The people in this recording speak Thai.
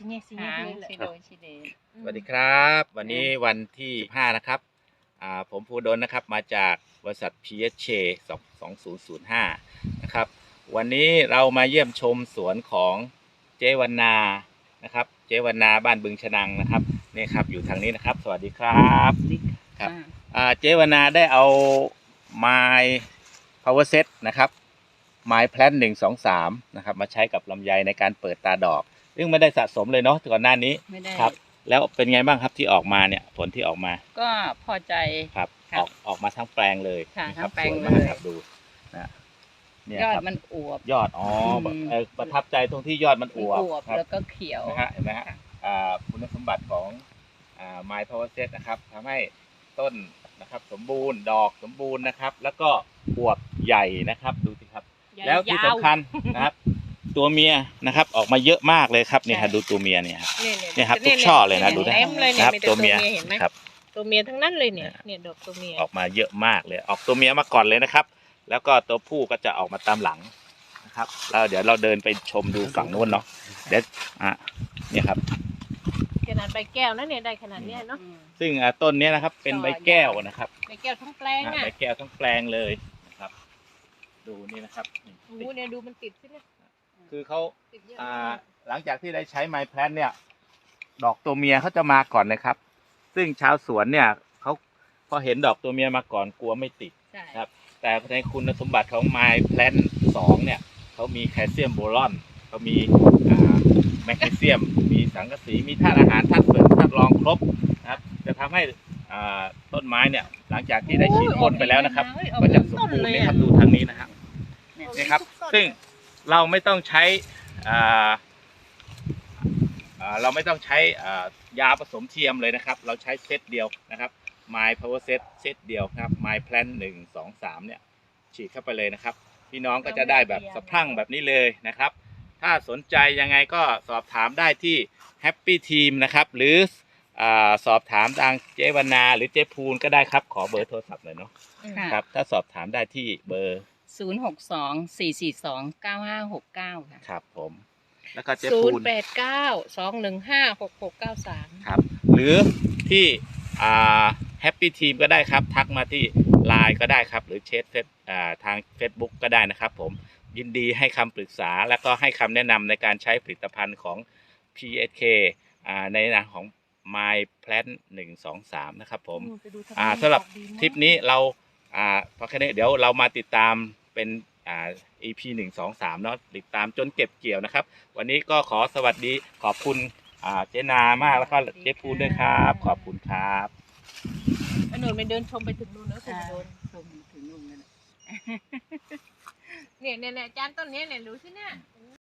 สิเงี้ยสิหาเงี้ยงเลยชิแหละโดชิเดสวัสดีครับ วันนี้วันที่5นะครับอ่าผมภูดลนะครับมาจากบริษัท PHK 2005นะครับวันนี้เรามาเยี่ยมชมสวนของเจวันนานะครับ เจวันนาบ้านบึงชนังนะครับนี่ครับอยู่ทางนี้นะครับ สวัสดีครับครับ อ่าเจวนาได้เอาไม้ power set นะครับไม้แพลนหนึ่งสองสามนะครับมาใช้กับลำไยในการเปิดตาดอก ซึ่งไม่ได้สะสมเลยเนาะก่อนหน้านี้ ไม่ได้ครับ แล้วเป็นไงบ้างครับที่ออกมาเนี่ยผลที่ออกมาก็พอใจ ครับครับออกออกมาทั้งแปลงเลยค่ะนะครัทั้งแปลงสวยมากเลย ครับดูนะเนี่ยยอดครับมันอวบ ยอดอ๋ออม เอ่อประทับใจตรงที่ยอดมันอวบอวบครับ แล้วก็เขียว นะฮะเห็นไหมฮะอ่าคุณสมบัติของอ่า My Power Set นะครับทำให้ต้นนะครับสมบูรณ์ดอกสมบูรณ์นะครับ แล้วก็อวบใหญ่นะครับดูสิครับ แล้วที่สำคัญนะครับ ตัวเมียนะครับ ออกมาเยอะมากเลยครับนี่ฮะดูตัวเมียเนี่ยครับเนี่ยเนี่ยครับทุกช่อเลยนะดูนะเต็มเลยเนี่ยนะครับมีแต่ตัตัววเมีเมียยเห็นไหมครับ ตัวเมียทั้งนั้นเลยเนี่ยนะเนี่ยดอกตัวเมียออกมาเยอะมากเลย ออกตัวเมียมาก่อนเลยนะครับ แล้วก็ตัวผู้ก็จะออกมาตามหลังนะครับแล้วเดี๋ยวเราเดินไปชมดูฝั่งนู้นเนาะเดี๋ยวอะเนี่ยครับ ขนาดใบแก้วนะเนี่ยได้ขนาดเนี้ยเนาะอืมซึ่งอะต้นเนี้ยนะครับ เป็นใบแก้วนะครับใบแก้วทั้งแปลงอะอะใบแก้วทั้งแปลงเลยนะครับ ดูนี่นะครับนี่โอ้โหเนี่ยดูมันติดสิเนี่ย คือเขาติดเยอะอ่าหลังจากที่ได้ใช้ไมแพลนเนี่ย ดอกตัวเมียเขาจะมาก่อนนะครับ ซึ่งชาวสวนเนี่ยเขาพอเห็นดอกตัวเมียมาก่อนกลัวไม่ติด ใช่ครับ แต่ในคุณสมบัติของไมแพลนสองเนี่ยเขามีแคลเซียมโบรอนเขามีอ่าแมกนีเซียม มีสังกะสีมีธาตุอาหารธาตุเสริมธาตุรองครบนะครับจะทำให้อ่าต้นไม้เนี่ยหลังจากที่ได้ฉีดพ่นไปแล้วนะครับก็จะสมบูรณ์นะครับดูทางนี้นะครับเนี่ยนี่ครับ ซึ่ง เราไม่ต้องใช้อ่าอ่าเราไม่ต้องใช้อ่ายาผสมเทียมเลยนะครับ เราใช้เซตเดียวนะครับ My Power Set เซตเดียวครับ My Plan หนึ่งสองสามเนี่ย ฉีดเข้าไปเลยนะครับ พี่น้องก็จะได้แบบสะพรั่งแบบนี้เลยนะครับ ถ้าสนใจยังไงก็สอบถามได้ที่ Happy Team นะครับ หรืออาสอบถามทางเจวนาหรือเจพูนก็ได้ครับ ขอเบอร์โทรศัพท์หน่อยเนาะค่ะครับ ถ้าสอบถามได้ที่เบอร์ ศูนย์หกสองสี่สี่สองเก้าห้าหกเก้าค่ะครับผม แล้วก็เจศูพูนนย์แปดเก้าสองหนึ่งห้าหกหกเก้าสามครับ หรือที่อ่าแฮปปี้ทีมก็ได้ครับ ทักมาที่ไลน์ก็ได้ครับ หรือเชทเฟซอ่าทาง Facebook ก็ได้นะครับผมยินดีให้คำปรึกษา แล้วก็ให้คำแนะนำในการใช้ผลิตภัณฑ์ของ PSK อ่าในนามของ My Plan 123 นะครับผมอ่าสำหรับทริปนี้เราอ่าพอแค่นี้เดี๋ยวเรามาติดตาม เป็นอ่า EP หนึ่งสองสามเนาะติดตามจนเก็บเกี่ยวนะครับ วันนี้ก็ขอสวัสดีขอบคุณอ่าเจนามากแล้วก็เจปูนด้วยครับ ขอบคุณครับอันนู้นไปเดินชมไปถึงนู้นแล้วคุณค่ะโดนชมถึงนู่นเลยเนี่ยเนี่ยเนี่ยจานต้นเนี้ยเนี่ยดูสิเนี่ย